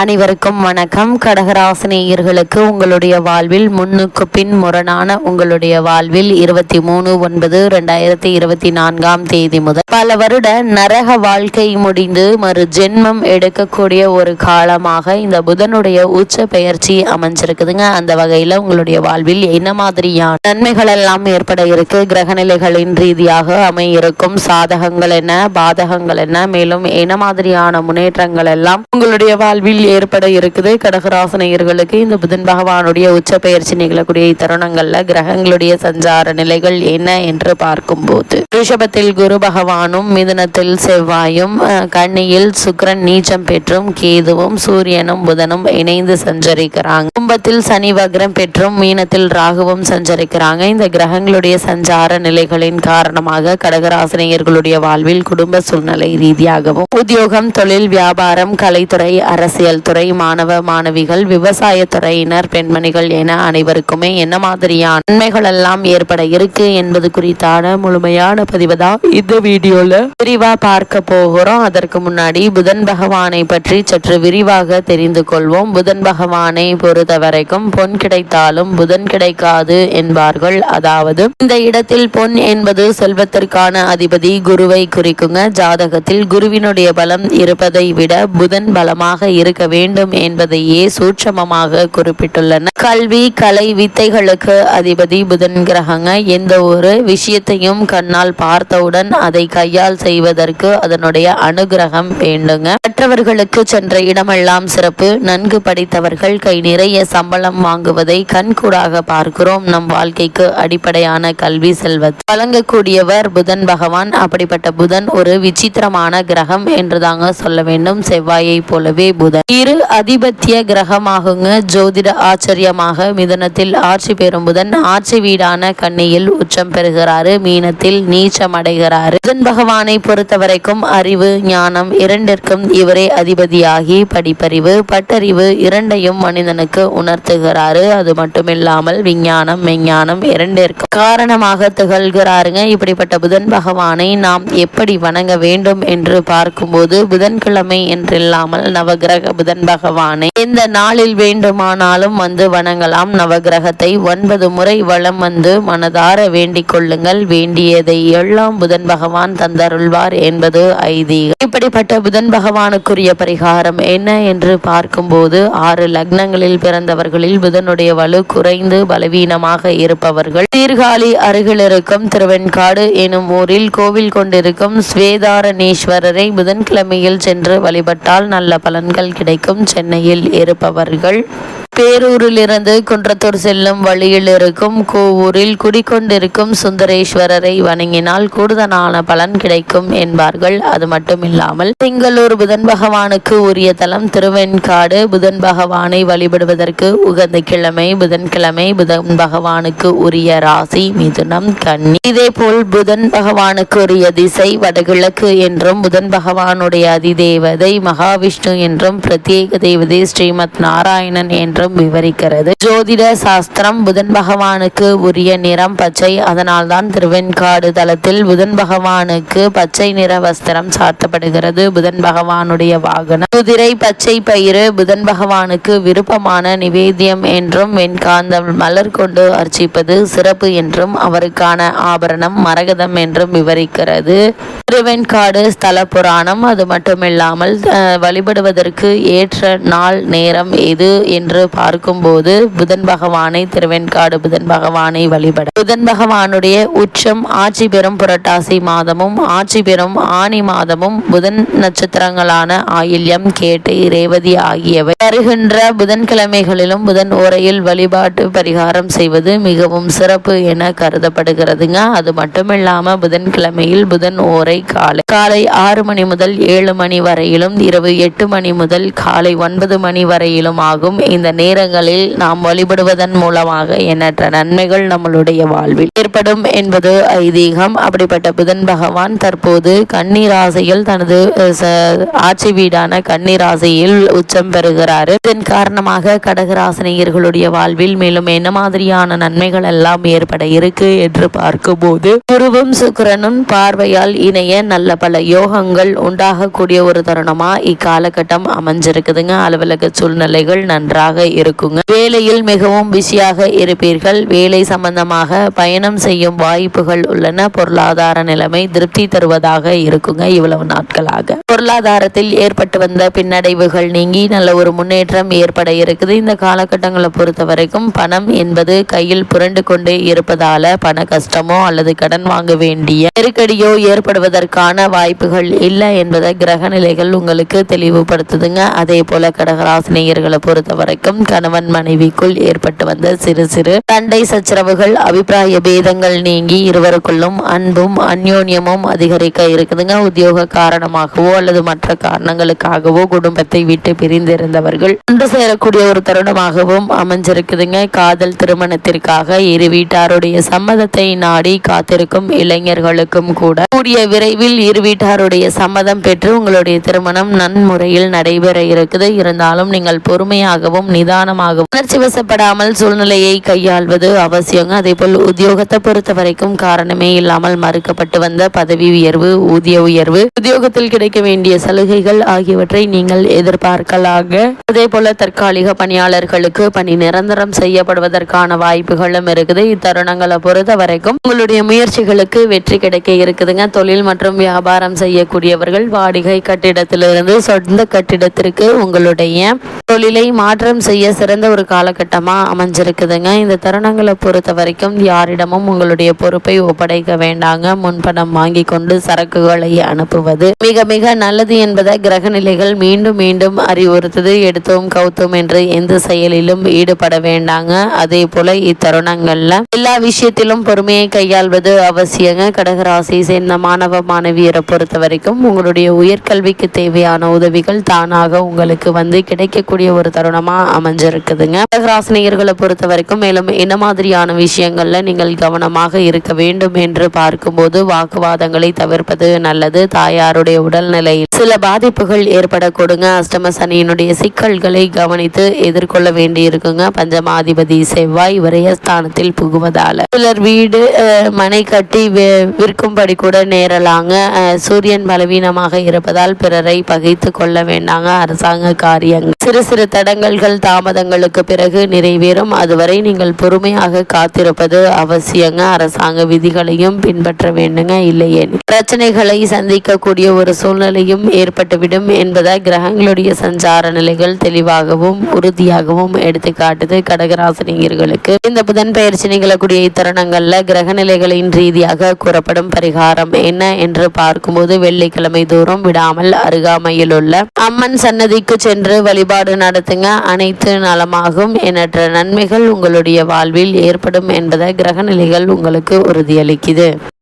அனைவருக்கும் வணக்கம். கடகராசினியர்களுக்கு உங்களுடைய வாழ்வில் முன்னுக்கு பின் முரணான உங்களுடைய வாழ்வில் இருபத்தி மூணு ஒன்பது ரெண்டாயிரத்தி இருபத்தி நான்காம் தேதி முதல் பல வருட நரக வாழ்க்கை முடிந்து மறு ஜென்மம் எடுக்கக்கூடிய ஒரு காலமாக இந்த புதனுடைய உச்ச பெயர்ச்சி அமைஞ்சிருக்குதுங்க. அந்த வகையில உங்களுடைய வாழ்வில் என்ன மாதிரியான நன்மைகள் எல்லாம் ஏற்பட இருக்கு? கிரகநிலைகளின் ரீதியாக அமையிருக்கும் சாதகங்கள் என்ன? பாதகங்கள் என்ன? மேலும் என்ன மாதிரியான முன்னேற்றங்கள் எல்லாம் உங்களுடைய வாழ்வில் ஏற்பட இருக்குது. கடகராசனையர்களுக்கு இந்த புதன் பகவானுடைய உச்ச பயிற்சி நிகழக்கூடிய தருணங்கள்ல கிரகங்களுடைய சஞ்சார நிலைகள் என்ன என்று பார்க்கும்போது ரிஷபத்தில் குரு பகவானும் மிதுனத்தில் செவ்வாயும் கண்ணியில் சுக்ரன் நீச்சம் பெற்றும் கேதுவும் சூரியனும் புதனும் இணைந்து சஞ்சரிக்கிறாங்க. கும்பத்தில் சனி வக்ரம் பெற்றும் மீனத்தில் ராகுவும் சஞ்சரிக்கிறாங்க. இந்த கிரகங்களுடைய சஞ்சார நிலைகளின் காரணமாக கடகராசினியர்களுடைய வாழ்வில் குடும்ப சூழ்நிலை ரீதியாகவும் உத்தியோகம் தொழில் வியாபாரம் கலைத்துறை அரசியல் துறை மாணவ மாணவிகள் விவசாய துறையினர் பெண்மணிகள் என அனைவருக்குமே என்ன மாதிரியான நன்மைகள் எல்லாம் ஏற்பட இருக்கு என்பது குறித்தான முழுமையான பதிவு தான் இந்த வீடியோல விரிவா பார்க்க போகிறோம். அதற்கு முன்னாடி புதன் பகவானை பற்றி சற்று விரிவாக தெரிந்து கொள்வோம். புதன் பகவானை பொறுத்த வரைக்கும் பொன் கிடைத்தாலும் புதன் கிடைக்காது என்பார்கள். அதாவது இந்த இடத்தில் பொன் என்பது செல்வத்திற்கான அதிபதி குருவை குறிக்குங்க. ஜாதகத்தில் குருவினுடைய பலம் இருப்பதை விட புதன் பலமாக இருக்க வேண்டும் என்பதையே சூட்சமமாக குறிப்பிட்டுள்ளனர். கல்வி கலை வித்தைகளுக்கு அதிபதி புதன் கிரகங்க எந்த ஒரு விஷயத்தையும் கண்ணால் பார்த்தவுடன் அதை கையால் செய்வதற்கு அதனுடைய அனுகிரகம் வேண்டுங்க. மற்றவர்களுக்கு சென்ற இடமெல்லாம் சிறப்பு. நன்கு படித்தவர்கள் கை நிறைய சம்பளம் வாங்குவதை கண்கூடாக பார்க்கிறோம். நம் வாழ்க்கைக்கு அடிப்படையான கல்வி செல்வத். வழங்கக்கூடியவர் புதன் பகவான். அப்படிப்பட்ட புதன் ஒரு விசித்திரமான கிரகம் என்று தாங்க சொல்ல வேண்டும். செவ்வாயை போலவே புதன். இரு அதிபத்திய கிரகமாகுங்க. ஜோதிட ஆச்சரியமாக மிதனத்தில் ஆட்சி பெறும் புதன் ஆட்சி வீடான கண்ணியில் உச்சம் பெறுகிறாரு. மீனத்தில் நீச்சம் அடைகிறாரு. புதன் பகவானை பொறுத்த வரைக்கும் அறிவு ஞானம் இரண்டிற்கும் இவரே அதிபதியாகி படிப்பறிவு பட்டறிவு இரண்டையும் மனிதனுக்கு உணர்த்துகிறாரு. அது மட்டுமில்லாமல் விஞ்ஞானம் மெஞ்ஞானம் இரண்டிற்கும் காரணமாக திகழ்கிறாருங்க. இப்படிப்பட்ட புதன் பகவானை நாம் எப்படி வணங்க வேண்டும் என்று பார்க்கும்போது புதன்கிழமை என்றில்லாமல் நவகிரக புதன் பகவானை. எந்த நாளில் வேண்டுமானாலும் வந்து வணங்கலாம். நவகிரகத்தை ஒன்பது முறை வளம் வந்து மனதார வேண்டிக் கொள்ளுங்கள். வேண்டியதை எல்லாம் புதன் பகவான் தந்தருள்வார் என்பது ஐதீகம். இப்படிப்பட்ட புதன் பகவானுக்குரிய பரிகாரம் என்ன என்று பார்க்கும்போது ஆறு லக்னங்களில் பிறந்தவர்களில் புதனுடைய வலு குறைந்து பலவீனமாக இருப்பவர்கள். சீர்காழி அருகில் இருக்கும் திருவெண்காடு எனும் ஊரில் கோவில் கொண்டிருக்கும் ஸ்வேதாரணேஸ்வரரை புதன்கிழமையில் சென்று வழிபட்டால் நல்ல பலன்கள் கிடைக்கும். சென்னையில் இருப்பவர்கள் பேரூரிலிருந்து குன்றத்தூர் செல்லும் வழியில் இருக்கும் கோவூரில் குடிக்கொண்டிருக்கும் சுந்தரேஸ்வரரை வணங்கினால் கூடுதலான பலன் கிடைக்கும் என்பார்கள். அது மட்டுமில்லாமல் திங்களூர் புதன் பகவானுக்கு உரிய தலம் திருவெண்காடு புதன் பகவானை வழிபடுவதற்கு உகந்த கிழமை புதன்கிழமை புதன் பகவானுக்கு உரிய ராசி மிதுனம் கன்னி. இதேபோல் புதன் பகவானுக்கு உரிய திசை வடகிழக்கு என்றும் புதன் பகவானுடைய அதிதேவதை மகாவிஷ்ணு என்றும் பிரத்யேக தேவதை ஸ்ரீமத் நாராயணன் என்றும் விவரிக்கிறது. ஜோதிட சாஸ்திரம் புதன் பகவானுக்கு உரிய நிறம் பச்சை. அதனால்தான் திருவெண்காடு தலத்தில் புதன் பகவானுக்கு பச்சை நிற வஸ்திரம் சாத்தப்படுகிறது. புதன் பகவானுடைய வாகனம். குதிரை பச்சை பயிறு புதன் பகவானுக்கு விருப்பமான நிவேத்தியம் என்றும் வெண்காந்த மலர் கொண்டு அர்ச்சிப்பது சிறப்பு என்றும் அவருக்கான ஆபரணம் மரகதம் என்றும் விவரிக்கிறது. திருவெண்காடு ஸ்தல புராணம் அது மட்டுமில்லாமல் வழிபடுவதற்கு ஏற்ற நாள் நேரம் எது என்று பார்க்கும்போது புதன் பகவானை திருவெண்காடு புதன் பகவானை வழிபட. புதன் பகவானுடைய உச்சம் ஆட்சி பெறும் புரட்டாசி மாதமும் ஆட்சி பெறும் ஆனி மாதமும் புதன் நட்சத்திரங்களான ஆயில்யம் கேட்டை ரேவதி ஆகியவை. வருகின்ற புதன்கிழமைகளிலும் புதன் ஓரையில் வழிபாட்டு பரிகாரம் செய்வது மிகவும் சிறப்பு என கருதப்படுகிறதுங்க. அது மட்டுமில்லாம புதன்கிழமையில் புதன் ஓரை காலை காலை ஆறு மணி முதல் ஏழு மணி வரையிலும் இரவு எட்டு மணி முதல் காலை ஒன்பது மணி வரையிலும் ஆகும். இந்த நேரங்களில் நாம் வழிபடுவதன் மூலமாக எண்ணற்ற நன்மைகள் நம்மளுடைய வாழ்வில் ஏற்படும் என்பது ஐதீகம். அப்படிப்பட்ட புதன் பகவான் தற்போது கன்னி தனது ச- ஆட்சி வீடான கன்னி உச்சம் பெறுகிறார். இதன் காரணமாக கடகராசினியர்களுடைய வாழ்வில் மேலும் என்ன மாதிரியான நன்மைகள் எல்லாம் ஏற்பட இருக்கு என்று பார்க்கும்போது குருவும் சுக்கிரனும் பார்வையால் இணைய நல்ல பல யோகங்கள் உண்டாகக்கூடிய ஒரு தருணமா இக்காலகட்டம் அமைஞ்சிருக்குதுங்க. அலுவலக சூழ்நிலைகள் நன்றாக இருக்குங்க. வேலையில் மிகவும் பிஸியாக இருப்பீர்கள். வேலை சம்பந்தமாக பயணம் செய்யும் வாய்ப்புகள் உள்ளன. பொருளாதார நிலைமை திருப்தி தருவதாக இருக்குங்க இவ்வளவு நாட்களாக. பொருளாதாரத்தில் ஏற்பட்டு வந்த பின்னடைவுகள் நீங்கி நல்ல ஒரு முன்னேற்றம் ஏற்பட இருக்குது. இந்த காலகட்டங்களை பொறுத்த வரைக்கும் பணம் என்பது கையில் புரண்டு கொண்டே இருப்பதால பண கஷ்டமோ அல்லது கடன் வாங்க வேண்டிய நெருக்கடியோ ஏற்படுவதற்கான வாய்ப்புகள் இல்லை என்பதை கிரக நிலைகள் உங்களுக்கு தெளிவுபடுத்துதுங்க. அதே போல கடகராசினியர்களை பொறுத்த வரைக்கும் கணவன் மனைவிக்குள் ஏற்பட்டு வந்த சிறு சிறு சண்டை சச்சரவுகள் அபிப்பிராய பேதங்கள் நீங்கி இருவருக்குள்ளும் அன்பும் அந்யோன்யமும் அதிகரிக்க இருக்குதுங்க. உத்தியோக காரணமாகவோ அல்லது மற்ற காரணங்களுக்காகவோ குடும்பத்தை விட்டு பிரிந்திருந்தவர்கள் ஒன்று சேரக்கூடிய ஒரு தருணமாகவும் அமைஞ்சிருக்குதுங்க. காதல் திருமணத்திற்காக இரு வீட்டாருடைய சம்மதத்தை நாடி காத்திருக்கும் இளைஞர்களுக்கும் கூட கூடிய விரைவில் இரு வீட்டாருடைய சம்மதம் பெற்று உங்களுடைய திருமணம் நன்முறையில் நடைபெற இருக்குது. இருந்தாலும் நீங்கள் பொறுமையாகவும் நிதானமாகவும் உணர்ச்சி வசப்படாமல் சூழ்நிலையை கையாள்வது அவசியங்க. அதே போல் உத்தியோகத்தை பொறுத்த வரைக்கும் காரணமே இல்லாமல் மறுக்கப்பட்டு வந்த பதவி உயர்வு ஊதிய உயர்வு உத்தியோகத்தில் கிடைக்க வேண்டிய சலுகைகள் ஆகியவற்றை நீங்கள் எதிர்பார்க்கலாக அதே போல தற்காலிக பணியாளர்களுக்கு பணி நிரந்தரம் செய்யப்படுவதற்கான வாய்ப்புகளும் இருக்குது. இத்தருணங்களை பொறுத்த வரைக்கும் உங்களுடைய முயற்சிகளுக்கு வெற்றி கிடைக்க இருக்குதுங்க. தொழில் மற்றும் வியாபாரம் செய்யக்கூடியவர்கள் வாடகை கட்டிடத்திலிருந்து சொந்த கட்டிடத்திற்கு உங்களுடைய தொழிலை மாற்றம் செய்ய சிறந்த ஒரு காலகட்டமாக அமைஞ்சிருக்குதுங்க. இந்த தருணங்களை பொறுத்த வரைக்கும் யாரிடமும் உங்களுடைய பொறுப்பை ஒப்படைக்க வேண்டாங்க. முன்பணம் வாங்கி கொண்டு சரக்குகளை அனுப்புவது மிக மிக நல்லது என்பதை கிரக நிலைகள் மீண்டும் மீண்டும் அறிவுறுத்தது. எடுத்தோம் கவுத்தோம் என்று எந்த செயலிலும் ஈடுபட வேண்டாங்க. அதே போல இத்தருணங்கள்ல எல்லா விஷயத்திலும் பொறுமையை கையாள்வது அவசியங்க. கடகராசி சேர்ந்த மாணவ மாணவியரை பொறுத்த வரைக்கும் உங்களுடைய உயர்கல்விக்கு தேவையான உதவிகள் தானாக உங்களுக்கு வந்து கிடைக்கக்கூடிய ஒரு தருணமா அமைஞ்சிருக்குதுங்க. கடகராசினியர்களை பொறுத்த வரைக்கும் மேலும் என்ன மாதிரியான விஷயங்கள்ல நீங்கள் கவனமாக இருக்க வேண்டும் என்று பார்க்கும்போது வாக்குவாதங்களை தவிர்ப்பது நல்லது. தாயாருடைய உடல்நிலையில் சில பாதிப்புகள் ஏற்படக்கூடுங்க. அஷ்டம சனியினுடைய சிக்கல்களை கவனித்து எதிர்கொள்ள வேண்டி இருக்குங்க பஞ்சமாதிபதி செவ்வாய் விரயஸ்தானத்தில் புகுவதால. சிலர் வீடு மனை கட்டி விற்கும்படி கூட நேரலாங்க. அஹ், சூரியன் பலவீனமாக இருப்பதால் பிறரை பகைத்து கொள்ள வேண்டாங்க. அரசாங்க காரியங்கள். சிறு சிறு தடங்கல்கள் தாமதங்களுக்கு பிறகு நிறைவேறும். அதுவரை நீங்கள் பொறுமையாக காத்திருப்பது அவசியங்க. அரசாங்க விதிகளையும் பின்பற்ற வேண்டுங்க. இல்லையே. பிரச்சனைகளை சந்திக்கக்கூடிய ஒரு சூழ்நிலையும் ஏற்பட்டுவிடும் என்பதை கிரகங்களுடைய சஞ்சார நிலைகள் தெளிவாகவும் உறுதியாகவும் எடுத்து காட்டுது கடகராசினியர்களுக்கு. இந்த புதன் பயிற்சி நிகழக்கூடிய இத்தருணங்கள்ல கிரக நிலைகளின் ரீதியாக கூறப்படும் பரிகாரம் என்ன என்று பார்க்கும்போது வெள்ளிக்கிழமை தூரம் விடாமல் அருகாமையில் உள்ள அம்மன் சன்னதிக்கு சென்று வழிபாடு நடத்துங்க. அனைத்து நலமாகும் எண்ணற்ற நன்மைகள் உங்களுடைய வாழ்வில் ஏற்படும் என்பதை கிரக நிலைகள் உங்களுக்கு உறுதியளிக்குது.